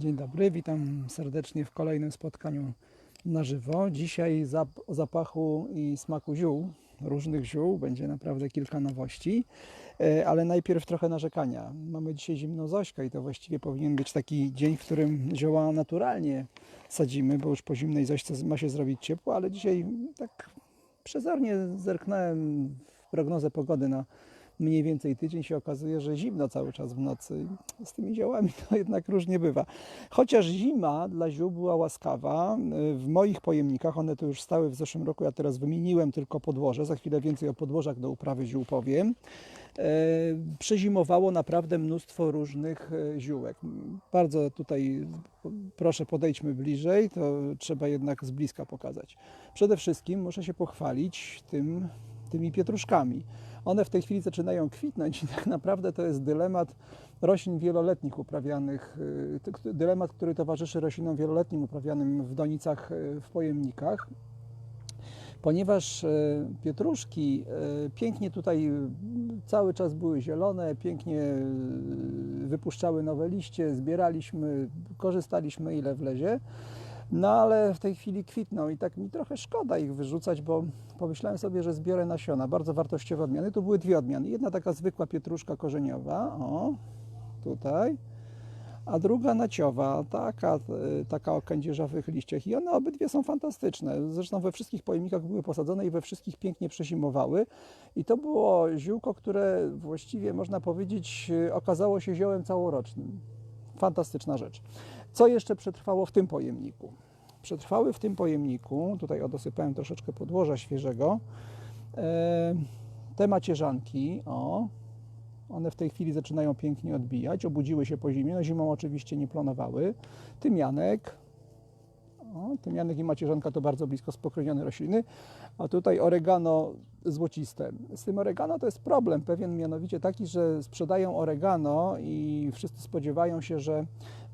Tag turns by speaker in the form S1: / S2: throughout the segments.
S1: Dzień dobry, witam serdecznie w kolejnym spotkaniu na żywo. Dzisiaj zap- o zapachu i smaku ziół, różnych ziół, będzie naprawdę kilka nowości, E, ale najpierw trochę narzekania. Mamy dzisiaj zimną Zośkę i to właściwie powinien być taki dzień, w którym zioła naturalnie sadzimy, bo już po zimnej Zośce ma się zrobić ciepło, ale dzisiaj tak przezornie zerknąłem w prognozę pogody na mniej więcej tydzień się okazuje, że zimno cały czas w nocy. Z tymi ziołami to jednak różnie bywa. Chociaż zima dla ziół była łaskawa, w moich pojemnikach, one tu już stały w zeszłym roku, ja teraz wymieniłem tylko podłoże, za chwilę więcej o podłożach do uprawy ziół powiem. E, Przezimowało naprawdę mnóstwo różnych e, ziółek. Bardzo tutaj proszę podejdźmy bliżej, to trzeba jednak z bliska pokazać. Przede wszystkim muszę się pochwalić tym, tymi pietruszkami. One w tej chwili zaczynają kwitnąć i tak naprawdę to jest dylemat roślin wieloletnich uprawianych, y, dylemat, który towarzyszy roślinom wieloletnim uprawianym w donicach, y, w pojemnikach. Ponieważ e, pietruszki pięknie tutaj y, cały czas były zielone, pięknie y, wypuszczały nowe liście, zbieraliśmy, korzystaliśmy ile wlezie. No ale w tej chwili kwitną i tak mi trochę szkoda ich wyrzucać, bo pomyślałem sobie, że zbiorę nasiona, bardzo wartościowe odmiany. Tu były dwie odmiany. Jedna taka zwykła pietruszka korzeniowa, o, tutaj, a druga naciowa, taka, e, taka o kędzierzawych liściach. I one obydwie są fantastyczne. Zresztą we wszystkich pojemnikach były posadzone i we wszystkich pięknie przezimowały. I to było ziółko, które właściwie można powiedzieć e, okazało się ziołem całorocznym. Fantastyczna rzecz. Co jeszcze przetrwało w tym pojemniku? Przetrwały w tym pojemniku, tutaj odosypałem troszeczkę podłoża świeżego, e, te macierzanki, o, one w tej chwili zaczynają pięknie odbijać, obudziły się po zimie, no zimą oczywiście nie plonowały. Tymianek, o, tymianek i macierzanka to bardzo blisko spokrewnione rośliny, a tutaj oregano złociste. Z tym oregano to jest problem pewien, mianowicie taki, że sprzedają oregano i wszyscy spodziewają się, że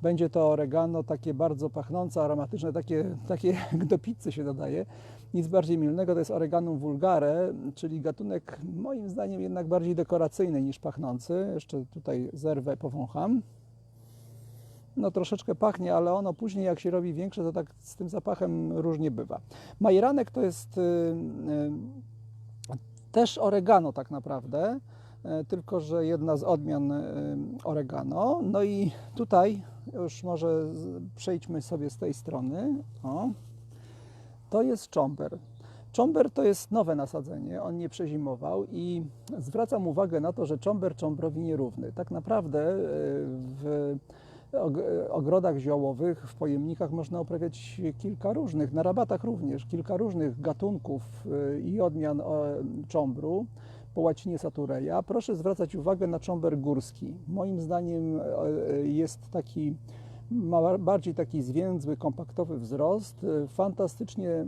S1: będzie to oregano takie bardzo pachnące, aromatyczne, takie, takie do pizzy się dodaje. Nic bardziej mylnego to jest oreganum vulgare, czyli gatunek moim zdaniem jednak bardziej dekoracyjny niż pachnący. Jeszcze tutaj zerwę, powącham. No troszeczkę pachnie, ale ono później jak się robi większe, to tak z tym zapachem różnie bywa. Majeranek to jest y, y, też oregano tak naprawdę, y, tylko że jedna z odmian oregano. No i tutaj już może przejdźmy sobie z tej strony. O. To jest czomber. Czomber to jest nowe nasadzenie, on nie przezimował i zwracam uwagę na to, że czomber cząbrowi nierówny. Tak naprawdę w ogrodach ziołowych, w pojemnikach można uprawiać kilka różnych, na rabatach również, kilka różnych gatunków y, i odmian cząbru, po łacinie satureja. Proszę zwracać uwagę na cząber górski. Moim zdaniem e, jest taki, ma bardziej taki zwięzły, kompaktowy wzrost, fantastycznie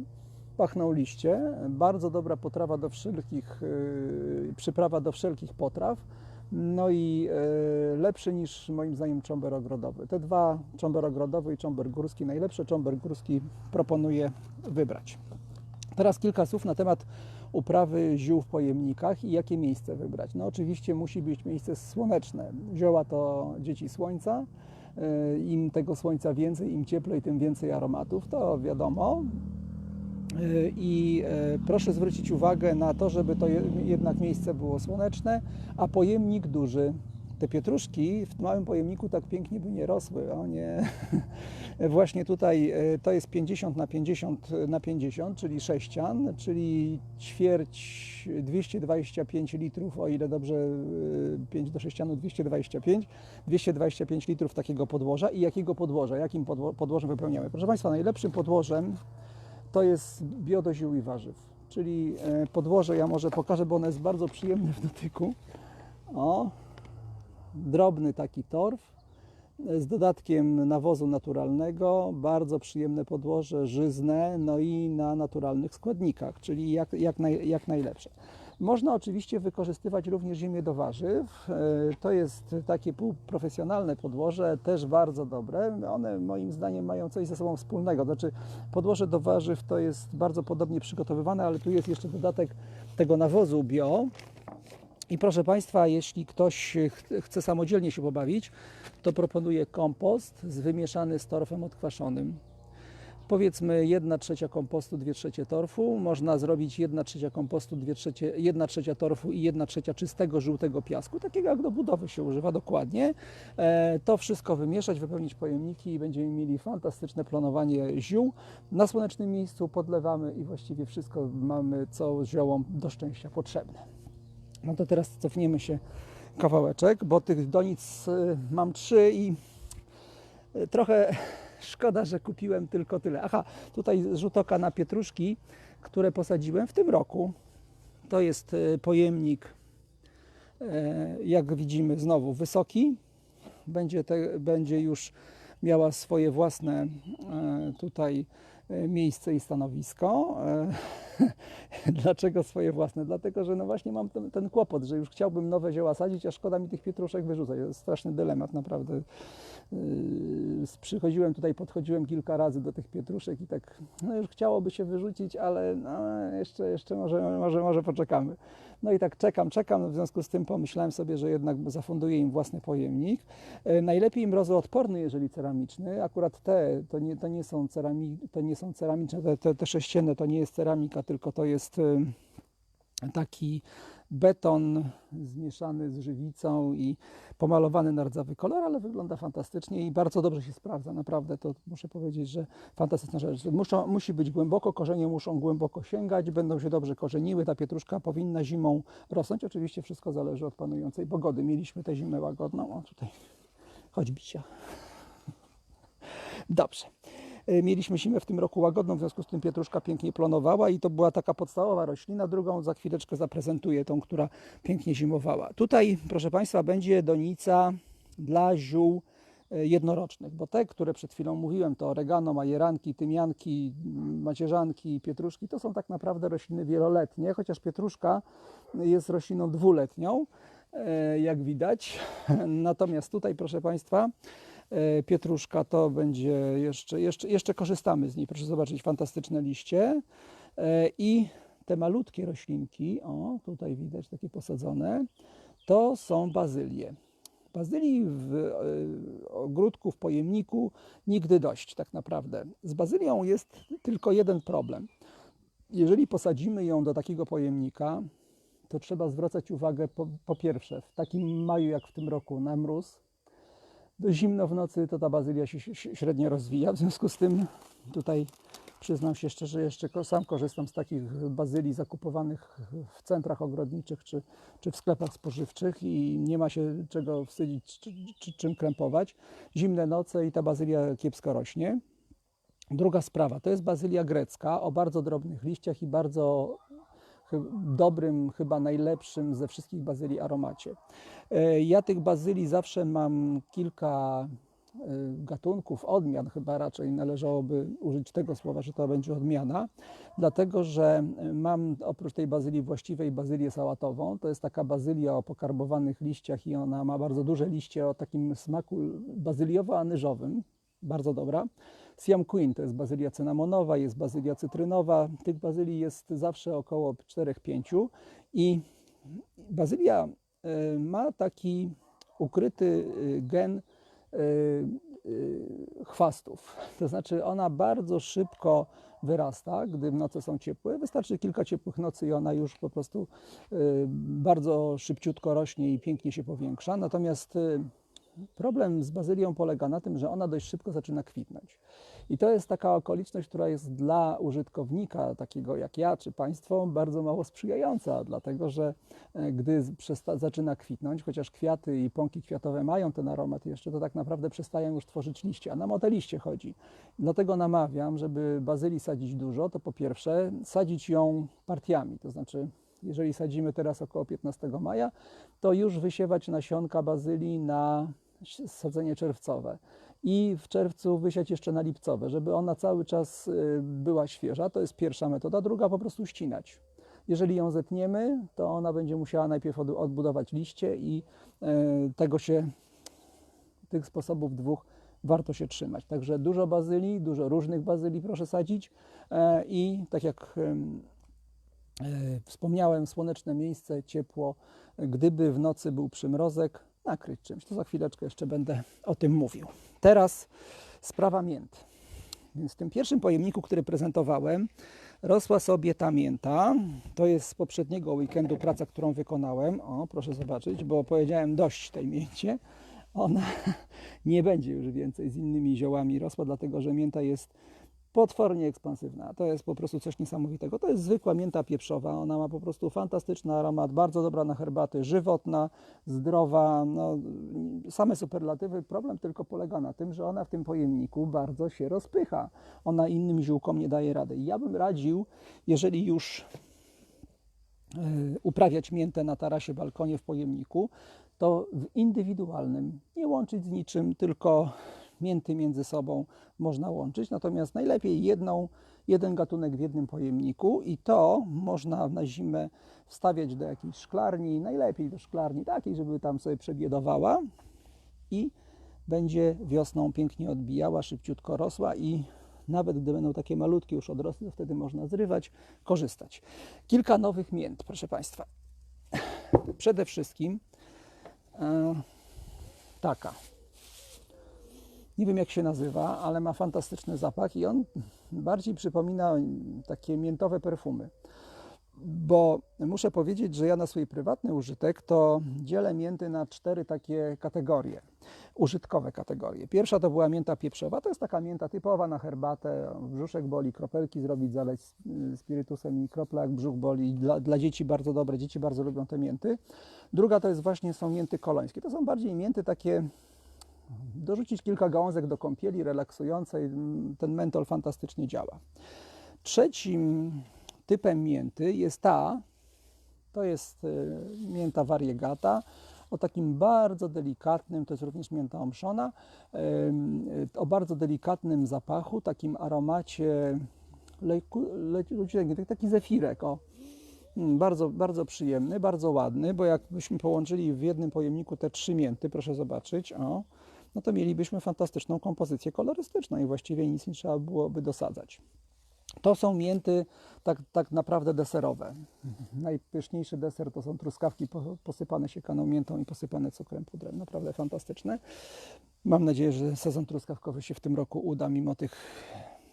S1: pachną liście, bardzo dobra potrawa do wszelkich, przyprawa do wszelkich potraw. No i e, lepszy niż moim zdaniem cząber ogrodowy. Te dwa, cząber ogrodowy i cząber górski, najlepsze cząber górski proponuję wybrać. Teraz kilka słów na temat uprawy ziół w pojemnikach i jakie miejsce wybrać. No oczywiście musi być miejsce słoneczne. Zioła to dzieci słońca. E, Im tego słońca więcej, im cieplej, tym więcej aromatów, to wiadomo. E, I e, proszę zwrócić uwagę na to, żeby to je- jednak miejsce było słoneczne, a pojemnik duży. Te pietruszki w małym pojemniku tak pięknie by nie rosły. O nie. Właśnie tutaj e, to jest 50 na 50 na 50, czyli sześcian, czyli ćwierć 225 litrów, o ile dobrze e, 5 do sześcianu 225, 225 litrów takiego podłoża. I jakiego podłoża? Jakim podło- podłożem wypełniamy? Proszę Państwa, najlepszym podłożem to jest biodo ziół i warzyw. Czyli e, podłoże ja może pokażę, bo ono jest bardzo przyjemne w dotyku. O, drobny taki torf e, z dodatkiem nawozu naturalnego, bardzo przyjemne podłoże, żyzne, no i na naturalnych składnikach, czyli jak, jak, naj, jak najlepsze. Można oczywiście wykorzystywać również ziemię do warzyw. E, To jest takie półprofesjonalne podłoże, też bardzo dobre. One moim zdaniem mają coś ze sobą wspólnego. Znaczy podłoże do warzyw to jest bardzo podobnie przygotowywane, ale tu jest jeszcze dodatek tego nawozu bio, I proszę Państwa, jeśli ktoś ch- chce samodzielnie się pobawić, to proponuję kompost wymieszany z torfem odkwaszonym. Powiedzmy 1 trzecia kompostu, 2 trzecie torfu. Można zrobić 1 trzecia kompostu, 2 trzecie, 1 trzecia torfu i 1 trzecia czystego, żółtego piasku, takiego jak do budowy się używa dokładnie. E, to wszystko wymieszać, wypełnić pojemniki i będziemy mieli fantastyczne planowanie ziół. Na słonecznym miejscu podlewamy i właściwie wszystko mamy, co ziołom do szczęścia potrzebne. No to teraz cofniemy się kawałeczek, bo tych donic y, mam trzy i y, trochę szkoda, że kupiłem tylko tyle. Aha, tutaj rzut oka na pietruszki, które posadziłem w tym roku. To jest y, pojemnik, e, jak widzimy, znowu wysoki. Będzie, te, będzie już miała swoje własne e, tutaj e, miejsce i stanowisko. Dlaczego swoje własne? Dlatego, że no właśnie mam ten, ten kłopot, że już chciałbym nowe zioła sadzić, a szkoda mi tych pietruszek wyrzucać. To jest straszny dylemat, naprawdę. Yy, przychodziłem tutaj, podchodziłem kilka razy do tych pietruszek i tak, no już chciałoby się wyrzucić, ale no jeszcze, jeszcze może, może, może poczekamy. No i tak czekam, czekam, w związku z tym pomyślałem sobie, że jednak zafunduję im własny pojemnik. E, Najlepiej mrozoodporny, jeżeli ceramiczny. Akurat te, to nie, to nie są, cerami, to nie są ceramiczne, te, te, te sześcienne to nie jest ceramika, tylko to jest y, taki beton zmieszany z żywicą i pomalowany na rdzawy kolor, ale wygląda fantastycznie i bardzo dobrze się sprawdza. Naprawdę to muszę powiedzieć, że fantastyczna rzecz. Muszą, musi być głęboko, korzenie muszą głęboko sięgać, będą się dobrze korzeniły. Ta pietruszka powinna zimą rosnąć. Oczywiście wszystko zależy od panującej pogody. Mieliśmy tę zimę łagodną. O tutaj, chodź bicia. Dobrze. E, Mieliśmy zimę w tym roku łagodną, w związku z tym pietruszka pięknie plonowała i to była taka podstawowa roślina. Drugą za chwileczkę zaprezentuję, tą, która pięknie zimowała. Tutaj, proszę Państwa, będzie donica dla ziół e, jednorocznych, bo te, które przed chwilą mówiłem, to oregano, majeranki, tymianki, macierzanki, pietruszki, to są tak naprawdę rośliny wieloletnie, chociaż pietruszka jest rośliną dwuletnią, e, jak widać. Natomiast tutaj, proszę Państwa, Pietruszka to będzie jeszcze, jeszcze, jeszcze korzystamy z niej. Proszę zobaczyć, fantastyczne liście. E, I te malutkie roślinki, o tutaj widać takie posadzone, to są bazylie. Bazylii w e, ogródku, w pojemniku nigdy dość tak naprawdę. Z bazylią jest tylko jeden problem. Jeżeli posadzimy ją do takiego pojemnika, to trzeba zwracać uwagę po, po pierwsze w takim maju jak w tym roku na mróz, zimno w nocy, to ta bazylia się średnio rozwija. W związku z tym tutaj przyznam się szczerze, jeszcze sam korzystam z takich bazylii zakupowanych w centrach ogrodniczych czy, czy w sklepach spożywczych i nie ma się czego wstydzić czy, czy czym krępować. Zimne noce i ta bazylia kiepsko rośnie. Druga sprawa to jest bazylia grecka o bardzo drobnych liściach i bardzo dobrym, chyba najlepszym ze wszystkich bazylii aromacie. E, Ja tych bazylii zawsze mam kilka e, gatunków, odmian, chyba raczej należałoby użyć tego słowa, że to będzie odmiana, dlatego że e, mam oprócz tej bazylii właściwej bazylię sałatową. To jest taka bazylia o pokarbowanych liściach i ona ma bardzo duże liście o takim smaku bazyliowo-anyżowym, bardzo dobra. Siam Queen to jest bazylia cynamonowa, jest bazylia cytrynowa. Tych bazylii jest zawsze około 4-5 i bazylia y, ma taki ukryty y, gen y, chwastów. To znaczy ona bardzo szybko wyrasta, gdy noce są ciepłe. Wystarczy kilka ciepłych nocy i ona już po prostu bardzo szybciutko rośnie i pięknie się powiększa. Natomiast problem z bazylią polega na tym, że ona dość szybko zaczyna kwitnąć. I to jest taka okoliczność, która jest dla użytkownika, takiego jak ja czy Państwo, bardzo mało sprzyjająca, dlatego że e, gdy zaczyna kwitnąć, chociaż kwiaty i pąki kwiatowe mają ten aromat jeszcze, to tak naprawdę przestają już tworzyć liście, a nam o te liście chodzi. Dlatego namawiam, żeby bazylii sadzić dużo, to po pierwsze sadzić ją partiami, to znaczy jeżeli sadzimy teraz około 15 maja, to już wysiewać nasionka bazylii na sadzenie czerwcowe i w czerwcu wysiać jeszcze na lipcowe, żeby ona cały czas y, była świeża. To jest pierwsza metoda. Druga po prostu ścinać. Jeżeli ją zetniemy, to ona będzie musiała najpierw od- odbudować liście i y, tego się, tych sposobów dwóch warto się trzymać. Także dużo bazylii, dużo różnych bazylii proszę sadzić e, i tak jak E, Wspomniałem słoneczne miejsce, ciepło. Gdyby w nocy był przymrozek, nakryć czymś. To za chwileczkę jeszcze będę o tym mówił. Teraz sprawa mięt. Więc w tym pierwszym pojemniku, który prezentowałem, rosła sobie ta mięta. To jest z poprzedniego weekendu praca, którą wykonałem. O, proszę zobaczyć, bo powiedziałem dość tej mięcie. Ona nie będzie już więcej z innymi ziołami rosła, dlatego że mięta jest potwornie ekspansywna. To jest po prostu coś niesamowitego. To jest zwykła mięta pieprzowa. Ona ma po prostu fantastyczny aromat, bardzo dobra na herbaty, żywotna, zdrowa. No, same superlatywy. Problem tylko polega na tym, że ona w tym pojemniku bardzo się rozpycha. Ona innym ziółkom nie daje rady. Ja bym radził, jeżeli już e, uprawiać miętę na tarasie, balkonie, w pojemniku, to w indywidualnym, nie łączyć z niczym, tylko mięty między sobą można łączyć. Natomiast najlepiej jedną, jeden gatunek w jednym pojemniku i to można na zimę wstawiać do jakiejś szklarni, najlepiej do szklarni takiej, żeby tam sobie przebiedowała i będzie wiosną pięknie odbijała, szybciutko rosła i nawet gdy będą takie malutkie już odrosty, to wtedy można zrywać, korzystać. Kilka nowych mięt, proszę Państwa. Przede wszystkim e, taka. Nie wiem jak się nazywa, ale ma fantastyczny zapach i on bardziej przypomina takie miętowe perfumy. Bo muszę powiedzieć, że ja na swój prywatny użytek to dzielę mięty na cztery takie kategorie, użytkowe kategorie. Pierwsza to była mięta pieprzowa, to jest taka mięta typowa na herbatę, brzuszek boli, kropelki zrobić, zaleć spirytusem i kropla jak brzuch boli. Dla, dla dzieci bardzo dobre, dzieci bardzo lubią te mięty. Druga to jest właśnie są mięty kolońskie, to są bardziej mięty takie dorzucić kilka gałązek do kąpieli relaksującej, ten mentol fantastycznie działa. Trzecim typem mięty jest ta, to jest y, mięta variegata, o takim bardzo delikatnym, to jest również mięta omszona, o bardzo delikatnym zapachu, takim aromacie, leku, le, taki zefirek, o, mm, bardzo, bardzo przyjemny, bardzo ładny, bo jakbyśmy połączyli w jednym pojemniku te trzy mięty, proszę zobaczyć, o, no to mielibyśmy fantastyczną kompozycję kolorystyczną i właściwie nic nie trzeba byłoby dosadzać. To są mięty tak, tak naprawdę deserowe. Najpyszniejszy deser to są truskawki posypane siekaną miętą i posypane cukrem pudrem. Naprawdę fantastyczne. Mam nadzieję, że sezon truskawkowy się w tym roku uda, mimo tych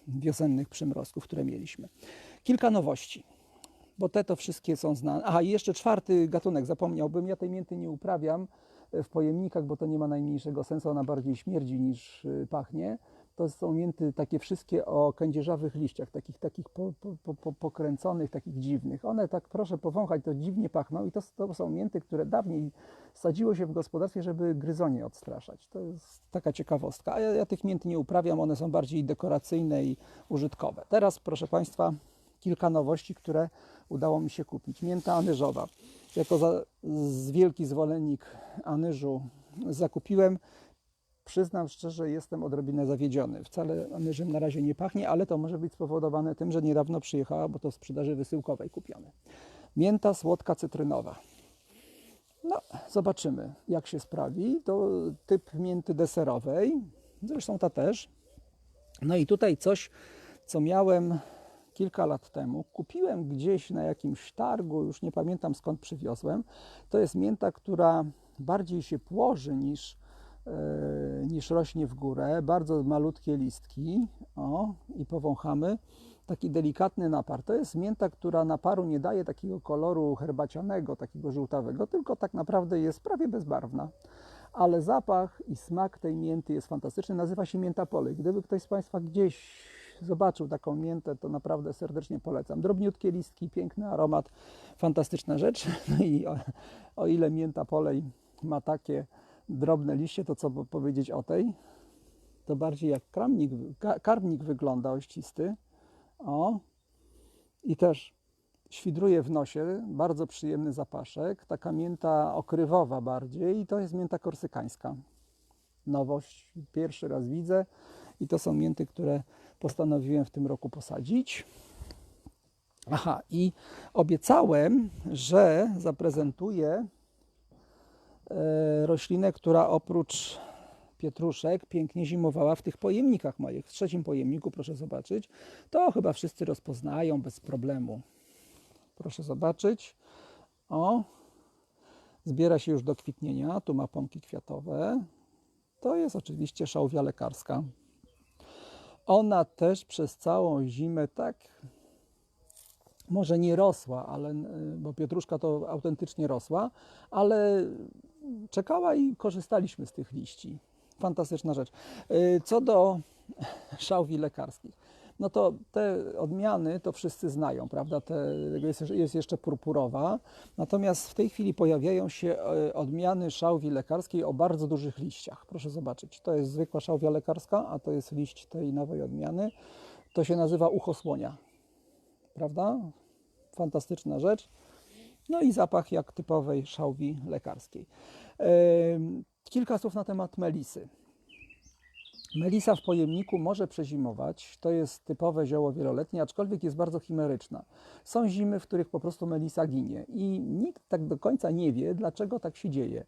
S1: wiosennych przymrozków, które mieliśmy. Kilka nowości, bo te to wszystkie są znane. Aha, i jeszcze czwarty gatunek, zapomniałbym, ja tej mięty nie uprawiam w pojemnikach, bo to nie ma najmniejszego sensu, ona bardziej śmierdzi niż y, pachnie. To są mięty takie wszystkie o kędzierzawych liściach, takich, takich po, po, po, pokręconych, takich dziwnych. One tak, proszę powąchać, to dziwnie pachną i to, to są mięty, które dawniej sadziło się w gospodarstwie, żeby gryzonie odstraszać. To jest taka ciekawostka. A ja, ja tych mięt nie uprawiam, one są bardziej dekoracyjne i użytkowe. Teraz, proszę Państwa, kilka nowości, które udało mi się kupić. Mięta anyżowa. Jako za, z wielki zwolennik anyżu zakupiłem. Przyznam szczerze, jestem odrobinę zawiedziony. Wcale anyżem na razie nie pachnie, ale to może być spowodowane tym, że niedawno przyjechała, bo to w sprzedaży wysyłkowej kupione. Mięta słodka cytrynowa. No, zobaczymy, jak się sprawi. To typ mięty deserowej, zresztą ta też. No i tutaj coś, co miałem kilka lat temu. Kupiłem gdzieś na jakimś targu, już nie pamiętam skąd przywiozłem. To jest mięta, która bardziej się płoży niż, yy, niż rośnie w górę. Bardzo malutkie listki. O, i powąchamy. Taki delikatny napar. To jest mięta, która naparu nie daje takiego koloru herbacianego, takiego żółtawego, tylko tak naprawdę jest prawie bezbarwna ale zapach i smak tej mięty jest fantastyczny. Nazywa się mięta polej. Gdyby ktoś z Państwa gdzieś zobaczył taką miętę, to naprawdę serdecznie polecam. Drobniutkie listki, piękny aromat, fantastyczna rzecz. No i o, o ile mięta polej ma takie drobne liście, to co powiedzieć o tej? To bardziej jak kramnik, karmnik wygląda ościsty. O. I też świdruje w nosie, bardzo przyjemny zapaszek, taka mięta okrywowa bardziej i to jest mięta korsykańska. Nowość, pierwszy raz widzę i to są mięty, które postanowiłem w tym roku posadzić. Aha, i obiecałem, że zaprezentuję e, roślinę, która oprócz pietruszek pięknie zimowała w tych pojemnikach moich. W trzecim pojemniku, proszę zobaczyć, to chyba wszyscy rozpoznają bez problemu. Proszę zobaczyć. O, zbiera się już do kwitnienia. Tu ma pąki kwiatowe. To jest oczywiście szałwia lekarska. Ona też przez całą zimę tak może nie rosła, ale, y, bo pietruszka to autentycznie rosła, ale czekała i korzystaliśmy z tych liści. Fantastyczna rzecz. Y, Co do szałwi lekarskich, no to te odmiany to wszyscy znają, prawda? Te, jest, jest jeszcze purpurowa, natomiast w tej chwili pojawiają się y, odmiany szałwi lekarskiej o bardzo dużych liściach. Proszę zobaczyć, to jest zwykła szałwia lekarska, a to jest liść tej nowej odmiany. To się nazywa ucho słonia, prawda? Fantastyczna rzecz. No i zapach jak typowej szałwi lekarskiej. Kilka słów na temat melisy. Melisa w pojemniku może przezimować. To jest typowe zioło wieloletnie, aczkolwiek jest bardzo chimeryczna. Są zimy, w których po prostu melisa ginie i nikt tak do końca nie wie, dlaczego tak się dzieje.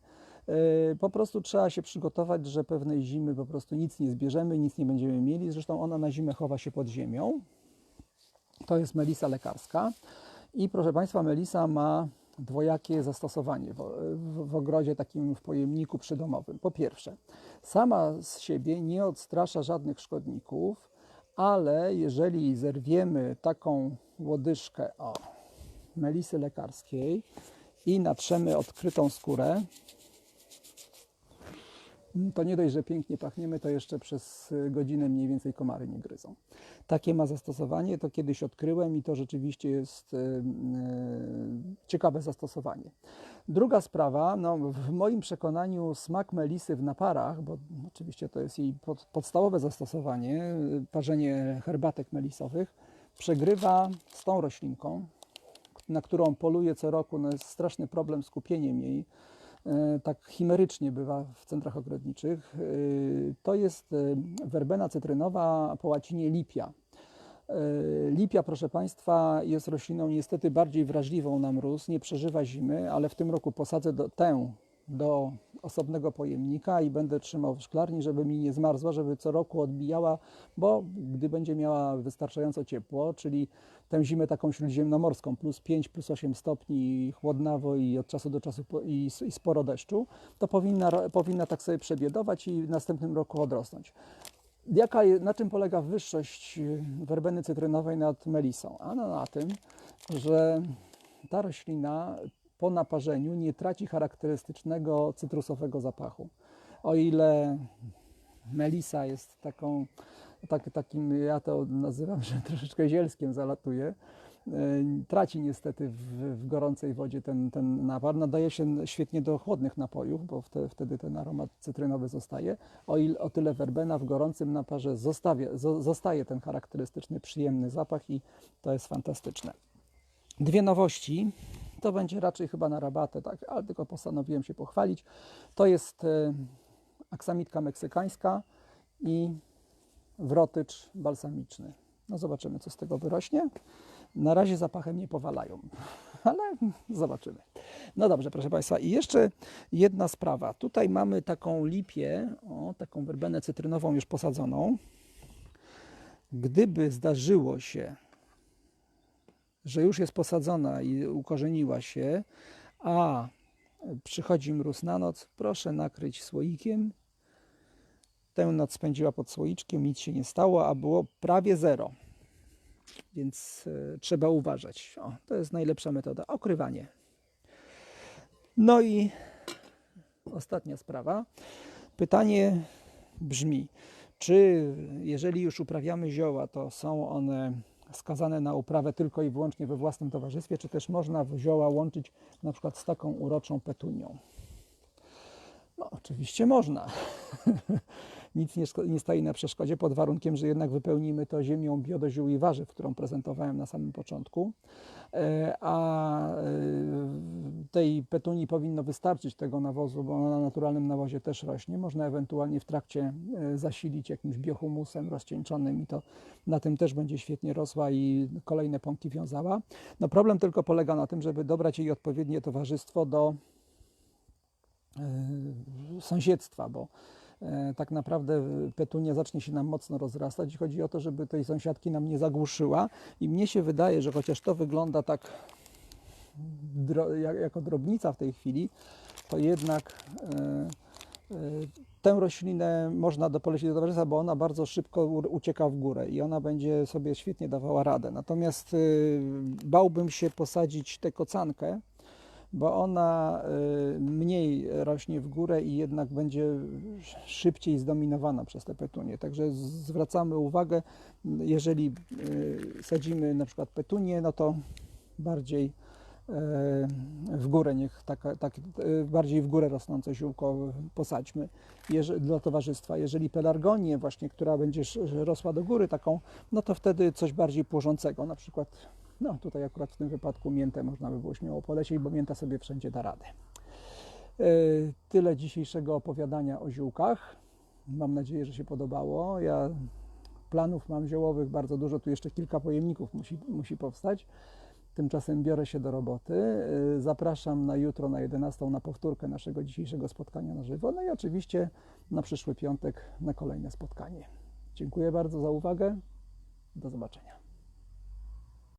S1: E, Po prostu trzeba się przygotować, że pewnej zimy po prostu nic nie zbierzemy, nic nie będziemy mieli. Zresztą ona na zimę chowa się pod ziemią. To jest melisa lekarska. I proszę Państwa, melisa ma dwojakie zastosowanie w, w, w ogrodzie takim w pojemniku przydomowym. Po pierwsze, sama z siebie nie odstrasza żadnych szkodników, ale jeżeli zerwiemy taką łodyżkę o melisy lekarskiej i natrzemy odkrytą skórę, to nie dość, że pięknie pachniemy, to jeszcze przez godzinę mniej więcej komary nie gryzą. Takie ma zastosowanie, to kiedyś odkryłem i to rzeczywiście jest ciekawe zastosowanie. Druga sprawa, no, w moim przekonaniu smak melisy w naparach, bo oczywiście to jest jej pod, podstawowe zastosowanie, y, parzenie herbatek melisowych, przegrywa z tą roślinką, na którą poluję co roku. No jest straszny problem z kupieniem jej. E, Tak chimerycznie bywa w centrach ogrodniczych. E, To jest e, werbena cytrynowa po łacinie lipia. E, Lipia, proszę Państwa, jest rośliną niestety bardziej wrażliwą na mróz, nie przeżywa zimy, ale w tym roku posadzę do, tę do osobnego pojemnika i będę trzymał w szklarni, żeby mi nie zmarzła, żeby co roku odbijała, bo gdy będzie miała wystarczająco ciepło, czyli tę zimę taką śródziemnomorską, plus 5, plus 8 stopni, chłodnawo i od czasu do czasu i, i sporo deszczu, to powinna, powinna tak sobie przebiedować i w następnym roku odrosnąć. Jaka, na czym polega wyższość y, werbeny cytrynowej nad melisą? Ano na tym, że ta roślina po naparzeniu nie traci charakterystycznego cytrusowego zapachu. O ile melisa jest taką, tak, takim, ja to nazywam, że troszeczkę zielskiem zalatuje, traci niestety w, w gorącej wodzie ten, ten napar. Nadaje się świetnie do chłodnych napojów, bo wtedy, wtedy ten aromat cytrynowy zostaje. O, il, o tyle werbena w gorącym naparze zostawia, zo, zostaje ten charakterystyczny, przyjemny zapach i to jest fantastyczne. Dwie nowości. To będzie raczej chyba na rabatę, tak, ale tylko postanowiłem się pochwalić. To jest e, aksamitka meksykańska i wrotycz balsamiczny. No zobaczymy, co z tego wyrośnie. Na razie zapachem nie powalają, ale zobaczymy. No dobrze, proszę Państwa. I jeszcze jedna sprawa. Tutaj mamy taką lipię, o, taką werbenę cytrynową już posadzoną. Gdyby zdarzyło się, że już jest posadzona i ukorzeniła się, a przychodzi mróz na noc, proszę nakryć słoikiem. Tę noc spędziła pod słoiczkiem, nic się nie stało, a było prawie zero. Więc e, trzeba uważać. O, to jest najlepsza metoda. Okrywanie. No i ostatnia sprawa. Pytanie brzmi, czy jeżeli już uprawiamy zioła, to są one skazane na uprawę tylko i wyłącznie we własnym towarzystwie, czy też można zioła łączyć na przykład z taką uroczą petunią? No, oczywiście można. Nic nie, nie stoi na przeszkodzie, pod warunkiem, że jednak wypełnimy to ziemią biodoziół i warzyw, którą prezentowałem na samym początku. E, A e, tej petunii powinno wystarczyć tego nawozu, bo ona na naturalnym nawozie też rośnie. Można ewentualnie w trakcie e, zasilić jakimś biohumusem rozcieńczonym i to na tym też będzie świetnie rosła i kolejne pąki wiązała. No problem tylko polega na tym, żeby dobrać jej odpowiednie towarzystwo do sąsiedztwa, bo tak naprawdę petunia zacznie się nam mocno rozrastać i chodzi o to, żeby tej sąsiadki nam nie zagłuszyła i mnie się wydaje, że chociaż to wygląda tak dro, jak, jako drobnica w tej chwili, to jednak e, e, tę roślinę można dopolić do towarzystwa, bo ona bardzo szybko ucieka w górę i ona będzie sobie świetnie dawała radę. Natomiast bałbym się posadzić tę kocankę, bo ona y, mniej rośnie w górę i jednak będzie szybciej zdominowana przez te petunie. Także zwracamy uwagę, jeżeli y, sadzimy na przykład petunię, no to bardziej y, w górę niech tak, bardziej w górę rosnące ziółko posadźmy dla towarzystwa. Jeżeli pelargonię właśnie, która będzie rosła do góry taką, no to wtedy coś bardziej płożącego, na przykład no tutaj akurat w tym wypadku miętę można by było śmiało polecieć, bo mięta sobie wszędzie da radę. E, Tyle dzisiejszego opowiadania o ziółkach. Mam nadzieję, że się podobało. Ja planów mam ziołowych bardzo dużo, tu jeszcze kilka pojemników musi, musi powstać. Tymczasem biorę się do roboty. E, Zapraszam na jutro na 11 na powtórkę naszego dzisiejszego spotkania na żywo. No i oczywiście na przyszły piątek na kolejne spotkanie. Dziękuję bardzo za uwagę. Do zobaczenia.